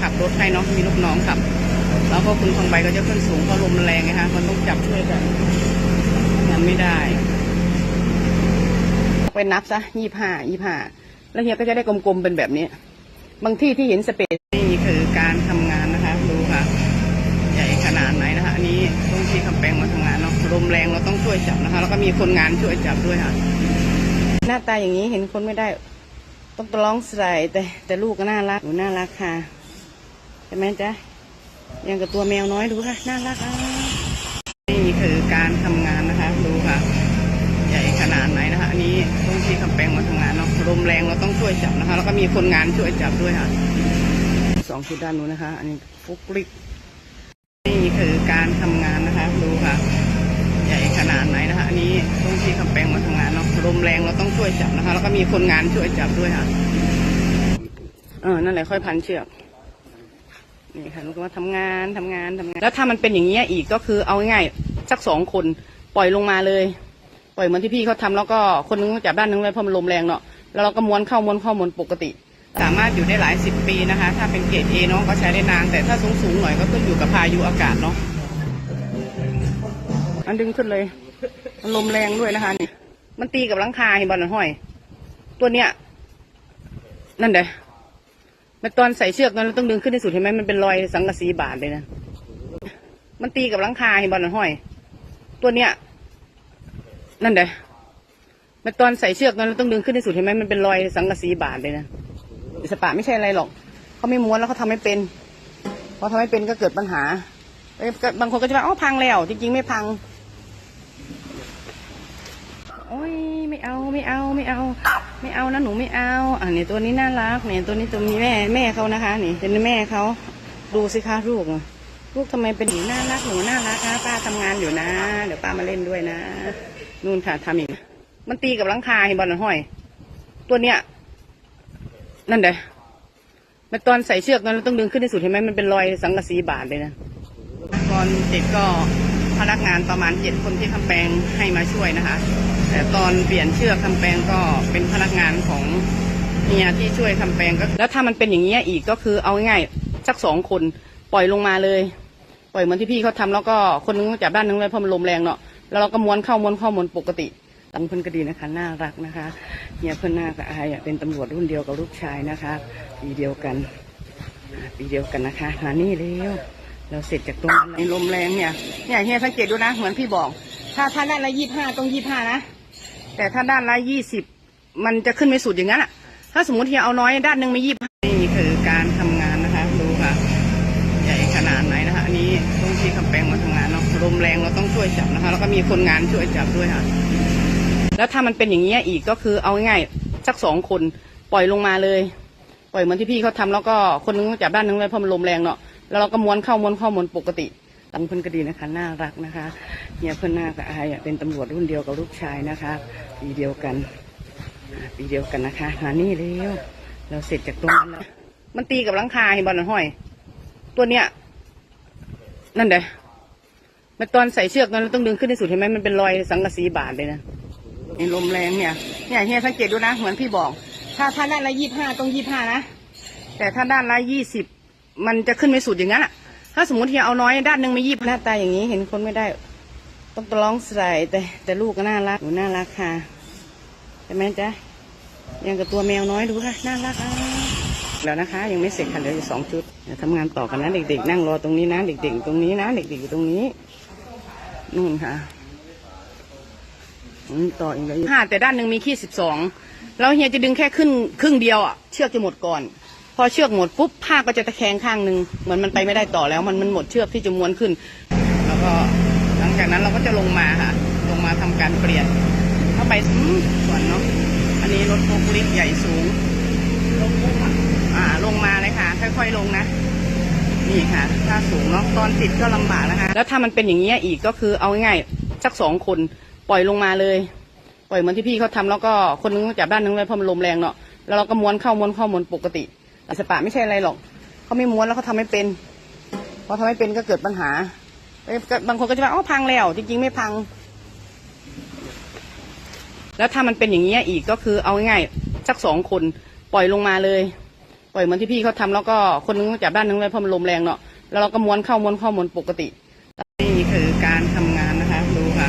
ขับรถให้เนาะมีลูกน้องขับ แล้วก็คุณทองใบก็จะขึ้นสูงเพราะลมแรงไงคะมันต้องจับช่วยกันมันไม่ได้ไปนับซะยี่ห้ายี่ห้าแล้วเฮียก็จะได้กลมๆเป็นแบบนี้ บางที่ที่เห็นสเปซนี่คือการทำงานนะคะ ดูค่ะ ใหญ่ขนาดไหนนะคะอันนี้ต้องที่คำแปลงมาทำงานเนาะลมแรงเราต้องช่วยจับนะคะ แล้วก็มีคนงานช่วยจับด้วยค่ะ หน้าตาอย่างนี้เห็นคนไม่ได้ ต้องร้องใส่แต่แต่ลูกก็น่ารักหนูน่ารักค่ะ ช่ไหมจ๊ะยังกับตัวแมวน้อยดูค่ะน่ารักอะนี่คือการทำงานนะคะ ดูค่ะ ใหญ่ขนาดไหนนะคะ อันนี้ต้องที่คำแปลงมาทำงานเนาะลมแรงเราต้องช่วยจับนะคะ แล้วก็มีคนงานช่วยจับด้วยค่ะสองชุดด้านนู้นนะคะ อันนี้ฟุกลิกนี่คือการทำงานนะคะ ดูค่ะ ใหญ่ขนาดไหนนะคะ อันนี้ต้องที่คำแปลงมาทำงานเนาะลมแรงเราต้องช่วยจับนะคะ แล้วก็มีคนงานช่วยจับด้วยค่ะเออนั่นแหละค่อยพันเชือก นี่ค่ะนุก็มาทำงานทำงานทำงาน แล้วถ้ามันเป็นอย่างนี้ยอีกก็คือเอาง่ายๆสักสองคนปล่อยลงมาเลย ปล่อยเหมือนที่พี่เขาทำแล้วก็คนนึงจับด้านนึงเลยเพราะมันลมแรงเนาะแล้วเราก็ม้วนเข้าม้วนเข้าม้วนปกติ สามารถอยู่ได้หลายสิบปีนะคะ ถ้าเป็นเกรดเอเนาะก็ใช้ได้นาน แต่ถ้าสูงสูงๆหน่อยก็ขึ้นอยู่กับพายุอากาศเนาะมันดึงขึ้นเลยมันลมแรงด้วยนะคะนี่มันตีกับหลังคาเห็นบอลห้อย ตัวเนี้ยนั่นเด้ มันตอนใส่เชือกนั้นเราต้องดึงขึ้นที่สุดเห็นไหมมันเป็นรอยสังกะสีบาดเลยนะ มันตีกับหลังคาเห็นบอลห้อย ตัวเนี้ย นั่นเด้มันตอนใส่เชือกนั้นเราต้องดึงขึ้นที่สุดเห็นไหมมันเป็นรอยสังกะสีบาดเลยนะสปะไม่ใช่อะไรหรอก เขาไม่ม้วนแล้วเขาทำไม่เป็นพอทำไม่เป็นก็เกิดปัญหาบางคนก็จะว่าอ๋อพังแล้ว จริงๆไม่พังโอ้ยไม่เอาไม่เอาไม่เอา ไม่เอานะหนูไม่เอาอ่าเนี่ยตัวนี้น่ารักเนี่ยตัวนี้ตัวนี้แม่แม่เขานะคะนี่เป็นแม่เขาดูสิคะลูกลูกทำไมเป็นหนูน่ารักหนูน่ารักนะป้าทำงานอยู่นะ เดี๋ยวป้ามาเล่นด้วยนะนู่นค่ะทำอีกมันตีกับหลังคาเห็นบอลห้อย ตัวเนี้ยนั่นเด้มันตอนใส่เชือกนั้นเราต้องดึงขึ้นที่สุดเห็นไหมมันเป็นรอยสังกะสีบาดเลยนะตอนเด็กก็พนักงานประมาณเจ็ดคนที่ทำแปลงให้มาช่วยนะคะ แต่ตอนเปลี่ยนเชือกทำแปลงก็เป็นพนักงานของเฮียที่ช่วยทำแปลงก็แล้วถ้ามันเป็นอย่างนี้ยอีกก็คือเอาง่ายๆสักสองคนปล่อยลงมาเลย ปล่อยเหมือนที่พี่เขาทำแล้วก็คนนึงจับด้านนึงเลยเพราะมันลมแรงเนาะแล้วเราก็ม้วนเข้าม้วนเข้าม้วนปกติตังเพื่อนก็ดีนะคะน่ารักนะคะเฮียเพื่อนหน้ากับอายอะเป็นตำรวจรุ่นเดียวกับลูกชายนะคะปีเดียวกันปีเดียวกันนะคะมานี่เร็วเราเสร็จจากตรงนั้นในลมแรงเนี่ยเนี่ยเฮียสังเกตดูนะ เหมือนพี่บอก ถ้าถ้าด้านละยี่ห้าต้องยี่ห้านะ แต่ถ้าด้านละยี่สิบมันจะขึ้นไม่สุดอย่างนั้นอะถ้าสมมติเฮียเอาน้อยด้านหนึ่งไม่ยี่นี่คือการทำงานนะคะ ดูค่ะ ใหญ่ขนาดไหนนะคะ อันนี้ต้องที่คำแปลงมาทำงานเนาะลมแรงเราต้องช่วยจับนะคะ แล้วก็มีคนงานช่วยจับด้วยค่ะ แล้วถ้ามันเป็นอย่างนี้ยอีกก็คือเอาง่ายๆสักสองคนปล่อยลงมาเลย ปล่อยเหมือนที่พี่เขาทำแล้วก็คนนึงจับด้านนึงเลยเพราะมันลมแรงเนาะแล้วเราก็ม้วนเข้าม้วนเข้าม้วนปกติ ตังเพื่อนก็ดีนะคะ น่ารักนะคะเฮียเพื่อนหน้ากับอายอะเป็นตำรวจรุ่นเดียวกับลูกชายนะคะ ปีเดียวกันปีเดียวกันนะคะมานี่เร็วเราเสร็จจากตรงนั้นแล้วมันตีกับหลังคาเห็นบอลห้อย ตัวเนี้ยนั่นเด้มันตอนใส่เชือกนั้นเราต้องดึงขึ้นที่สุดเห็นไหมมันเป็นรอยสังกะสีบาดเลยนะในลมแรงเนี่ยเนี่ยเฮียสังเกตดูนะเหมือนพี่บอก ถ้าถ้าด้านละยี่ห้าต้องยี่ห้านะแต่ถ้าด้านละยี่สิบมันจะขึ้นไม่สุดอย่างนั้นอะ ถ้าสมมติเฮียเอาน้อยด้านหนึ่งไม่ยี่หน้าตาอย่างนี้เห็นคนไม่ได้ ต้องร้องใส่แต่ แต่ลูกก็น่ารักหนูน่ารักค่ะใช่ไหมจ๊ะยังกับตัวแมวน้อยดูค่ะน่ารักอะแล้วนะคะ ยังไม่เสร็จค่ะเหลืออยู่สองชุดเดี๋ยวทำงานต่อกันนะเด็กๆ นั่งรอตรงนี้นะเด็กๆ ตรงนี้นะเด็กๆอยู่ตรงนี้นู่นค่ะอืมต่ออีกแล้วห้าแต่ด้านหนึ่งมีขี้สิบสองแล้วเฮียจะดึงแค่ครึ่งครึ่งเดียวอะเชือกจะหมดก่อน อเชือกหมดปุ๊บผ้าก็จะตะแคงข้างหนึ่งเหมือนมันไปไม่ได้ต่อแล้ว มันมันหมดเชือกที่จะม้วนขึ้น แล้วก็หลังจากนั้นเราก็จะลงมาค่ะ ลงมาทำการเปลี่ยนเข้าไปส่วนเนาะอันนี้รถโฟล์คลิฟต์ใหญ่สูงอ่าลงมาเลยค่ะ ค่อยๆลงนะนี่ค่ะถ้าสูงเนาะตอนติดก็ลำบากนะคะ แล้วถ้ามันเป็นอย่างนี้ยอีกก็คือเอาง่ายๆสักสองคนปล่อยลงมาเลย ปล่อยเหมือนที่พี่เขาทำแล้วก็คนนึงจับด้านนึงเลยเพราะมันลมแรงเนาะแล้วเราก็ม้วนเข้าม้วนเข้าม้วนปกติ แต่สปะไม่ใช่อะไรหรอกเขาไม่ม้วนแล้วเขาทำไม่เป็นพอทำไม่เป็นก็เกิดปัญหาบางคนก็จะว่าอ๋อพังแล้วจริงๆไม่พัง แล้วถ้ามันเป็นอย่างนี้ยอีกก็คือเอาง่ายๆสักสองคนปล่อยลงมาเลย ปล่อยเหมือนที่พี่เขาทำแล้วก็คนนึงจับด้านนึงเลยเพราะมันลมแรงเนาะแล้วเราก็ม้วนเข้าม้วนเข้าม้วนปกตินี่คือการทำงานนะคะดูค่ะ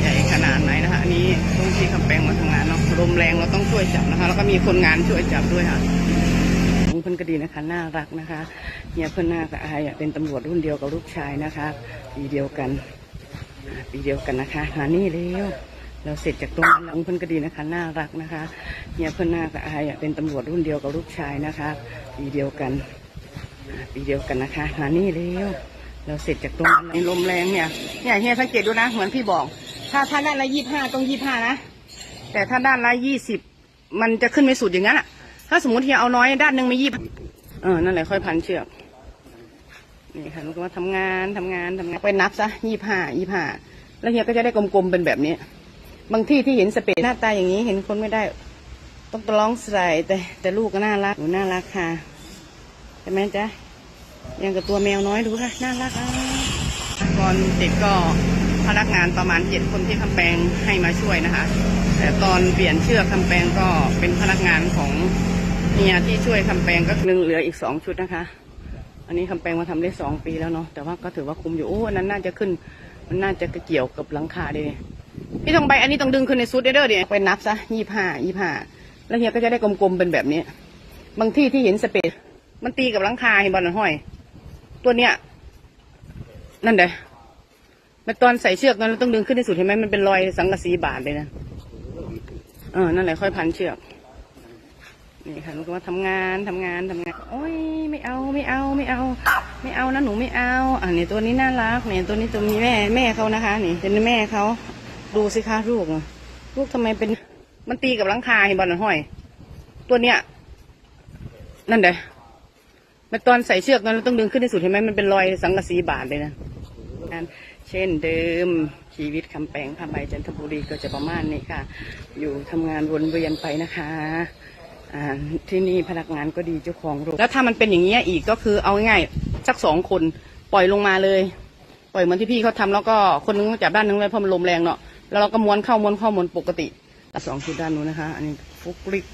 ใหญ่ขนาดไหนนะคะอันนี้ต้องที่คำแปลงมาทำงานเนาะลมแรงเราต้องช่วยจับนะคะ แล้วก็มีคนงานช่วยจับด้วยค่ะ เพิ่อนก็ดีนะคะ น่ารักนะคะเฮียเพิ่อนหน้ากับอายเป็นตำรวจรุ่นเดียวกับลูกชายนะคะปีเดียวกันปีเดียวกันนะคะมานี่เร็วเราเสร็จจากตรงนั้นแล้วเพิ่อนก็ดีนะคะ น่ารักนะคะเฮียเพิ่อนหน้ากับอายเป็นตำรวจรุ่นเดียวกับลูกชายนะคะปีเดียวกันปีเดียวกันนะคะมานี่เร็วเราเสร็จจากตรงนั้นแล้วลมแรงเนี่ยเนี่ยเฮียสังเกตดูนะ เหมือนพี่บอก ถ้าถ้าด้านละยี่ห้าต้องยี่ห้านะแต่ถ้าด้านละยี่สิบมันจะขึ้นไม่สุดอย่างนั้นอะ ถ้าสมมติเฮียเอาน้อยด้านหนึ่งไม่ยี่เออนั่นแหละค่อยพันเชือกนี่ค่ะลูกก็มาทำงานทำงานทำงานไปนับซะยี่ห้ายี่ห้าแล้วเฮียก็จะได้กลมๆเป็นแบบนี้ บางที่ที่เห็นสเปซหน้าตาอย่างนี้เห็นคนไม่ได้ ต้องร้องใส่แต่แต่ลูกก็น่ารักหนูน่ารักค่ะใช่ไหมจ๊ะยังกับตัวแมวน้อยดูค่ะน่ารักอะก่อนติดก็พนักงานประมาณเจ็ดคนที่คำแปลงให้มาช่วยนะคะ แต่ตอนเปลี่ยนเชือกคำแปลงก็เป็นพนักงานของ เฮียที่ช่วยคำแปลงก็หนึ่งเหลืออีกสองชุดนะคะ อันนี้คำแปลงมาทำได้สองปีแล้วเนาะแต่ว่าก็ถือว่าคุ้มอยู่โอ้อันนั้นน่าจะขึ้น มันน่าจะเกี่ยวกับหลังคาดีพี่ทองใบอันนี้ต้องดึงขึ้นในซุดเด้อเดี๋ยวไปนับซะยี่ห้ายี่ห้าแล้วเฮียก็จะได้กลมๆเป็นแบบนี้ บางที่ที่เห็นสเปซมันตีกับหลังคาเห็นบอลห้อย ตัวเนี้ยนั่นเด้มันตอนใส่เชือกนั้นเราต้องดึงขึ้นที่สุดเห็นไหมมันเป็นรอยสังกะสีบาดเลยนะเออนั่นแหละค่อยพันเชือก นี่ค่ะลูกก็มาทำงานทำงานทำงาน โอ้ยไม่เอาไม่เอาไม่เอา ไม่เอานะหนูไม่เอาอ่านี่ตัวนี้น่ารักเนี่ยตัวนี้ตัวมีแม่แม่เขานะคะ นี่เป็นแม่เขาดูสิคะลูกลูกทำไมเป็นมันตีกับหลังคาเห็นบอลห้อย ตัวเนี้ย นั่นเด้มันตอนใส่เชือกนั้นเราต้องดึงขึ้นที่สุดเห็นไหมมันเป็นรอยสังกะสีบาดเลยนะเช่นเดิมชีวิตคำแปลงผ้าใบจันทบุรีก็จะประมาณนี้ค่ะ อยู่ทำงานวนเวียนไปนะคะ อ่าที่นี่พนักงานก็ดีเจ้าของโรงแล้วถ้ามันเป็นอย่างนี้ยอีกก็คือเอาง่ายๆสักสองคนปล่อยลงมาเลย ปล่อยเหมือนที่พี่เขาทำแล้วก็คนนึงจับด้านนึงเลยเพราะมันลมแรงเนาะแล้วเราก็ม้วนเข้าม้วนเข้าม้วนปกติสองชุดด้านนู้นนะคะ อันนี้ฟุกลิก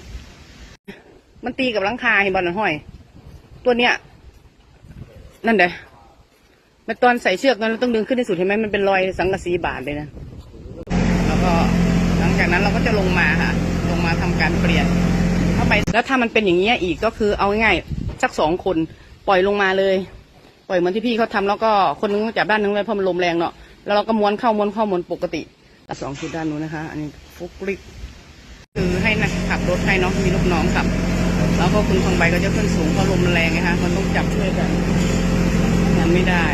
มันตีกับหลังคาเห็นบอลห้อย ตัวเนี้ย นั่นเด้มันตอนใส่เชือกนั้นเราต้องดึงขึ้นที่สุดเห็นไหมมันเป็นรอยสังกะสีบาดเลยนะแล้วก็หลังจากนั้นเราก็จะลงมาค่ะ ลงมาทำการเปลี่ยน เข้าไป แล้วถ้ามันเป็นอย่างนี้ยอีกก็คือเอาง่ายๆสักสองคนปล่อยลงมาเลย ปล่อยเหมือนที่พี่เขาทำแล้วก็คนนึงจับด้านนึงเลยเพราะมันลมแรงเนาะแล้วเราก็ม้วนเข้าม้วนเข้าม้วนปกติสองชุดด้านนู้นนะคะ อันนี้ฟุกลิกคือให้นะขับรถให้เนาะมีลูกน้องขับ แล้วก็คุณทองใบก็จะขึ้นสูงเพราะลมแรงไงคะมันต้องจับช่วยกันงานไม่ได้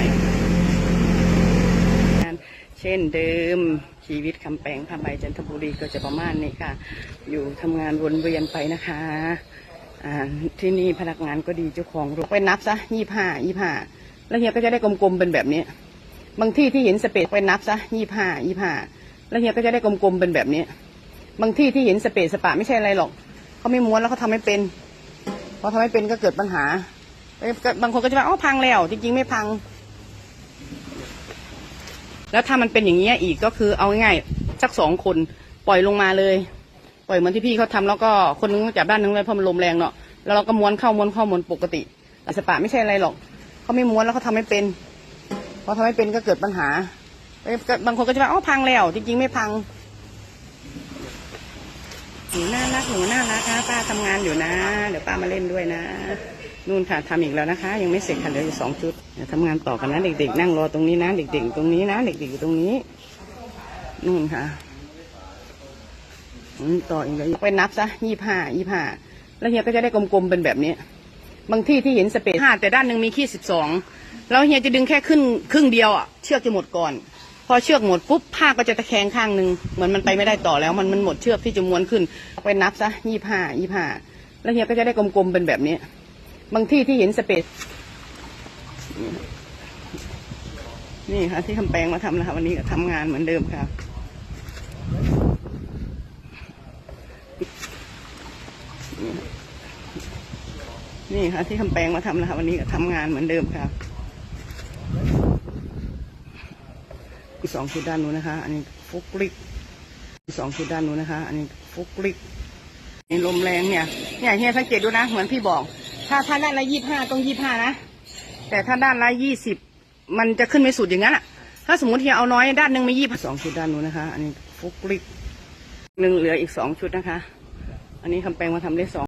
เช่นเดิมชีวิตคำแปลงผ้าใบจันทบุรีก็จะประมาณนี้ค่ะ อยู่ทำงานวนเวียนไปนะคะอ่าที่นี่พนักงานก็ดีเจ้าของรงไปนับซะยี่ห้ายี่ห้าแล้วเฮียก็จะได้กลมๆเป็นแบบนี้ บางที่ที่เห็นสเปซไปนับซะยี่ห้ายี่ห้าแล้วเฮียก็จะได้กลมๆเป็นแบบนี้ บางที่ที่เห็นสเปซสปะไม่ใช่อะไรหรอกเขาไม่ม้วนแล้วเขาทำไม่เป็นพอทำไม่เป็นก็เกิดปัญหาบางคนก็จะว่าอ๋อพังแล้ว จริงๆไม่พัง แล้วถ้ามันเป็นอย่างนี้ยอีกก็คือเอาง่ายๆสักสองคนปล่อยลงมาเลย ปล่อยเหมือนที่พี่เขาทำแล้วก็คนนึงจับด้านนึงเลยเพราะมันลมแรงเนาะแล้วเราก็ม้วนเข้าม้วนเข้าม้วนปกติแต่สปะไม่ใช่อะไรหรอกเขาไม่ม้วนแล้วเขาทำไม่เป็นพอทำไม่เป็นก็เกิดปัญหาเอ้บางคนก็จะว่าอ๋อพังแล้ว จริง ๆ ไม่พังหนูน่ารักหนูน่ารักนะป้าทำงานอยู่นะ เดี๋ยวป้ามาเล่นด้วยนะ นู่นค่ะทำอีกแล้วนะคะ ยังไม่เสร็จค่ะเหลืออยู่สองชุดเดี๋ยวทำงานต่อกันนะเด็กๆ นั่งรอตรงนี้นะ เด็กๆ ตรงนี้นะ เด็กๆอยู่ตรงนี้ นู่นค่ะต่ออีกแล้วไปนับซะยี่ห้ายี่ห้าแล้วเฮียก็จะได้กลมๆเป็นแบบนี้บางที่ที่เห็นสเปซห้าแต่ด้านหนึ่งมีขี้สิบสองแล้วเฮียจะดึงแค่ครึ่งครึ่งเดียวอะเชือกจะหมดก่อน พอเชือกหมดปุ๊บผ้าก็จะตะแคงข้างหนึ่งเหมือนมันไปไม่ได้ต่อแล้ว มันมันหมดเชือกที่จะม้วนขึ้น ไปนับซะยี่ห้ายี่ห้าแล้วเฮียก็จะได้กลมๆเป็นแบบนี้ บางที่ที่เห็นสเปซนี่ค่ะ ที่คำแปลงมาทำนะคะ วันนี้ก็ทำงานเหมือนเดิมค่ะ นี่ค่ะ ที่คำแปลงมาทำนะคะ วันนี้ก็ทำงานเหมือนเดิมค่ะอีกสองชุดด้านนู้นนะคะ อันนี้ฟุกลิกอีกสองชุดด้านนู้นนะคะ อันนี้ฟุกลิกนี่ลมแรงเนี่ย เนี่ยเฮียสังเกตดูนะ เหมือนพี่บอก ถ้าถ้าด้านละยี่ห้าต้องยี่ห้านะ แต่ถ้าด้านละยี่สิบมันจะขึ้นไม่สุดอย่างนั้นอะถ้าสมมติเฮียเอาน้อยด้านหนึ่งไม่ยี่สองชุดด้านนู้นนะคะ อันนี้ฟุกลิกหนึ่งเหลืออีกสองชุดนะคะ อันนี้คำแปลงมาทำได้สอง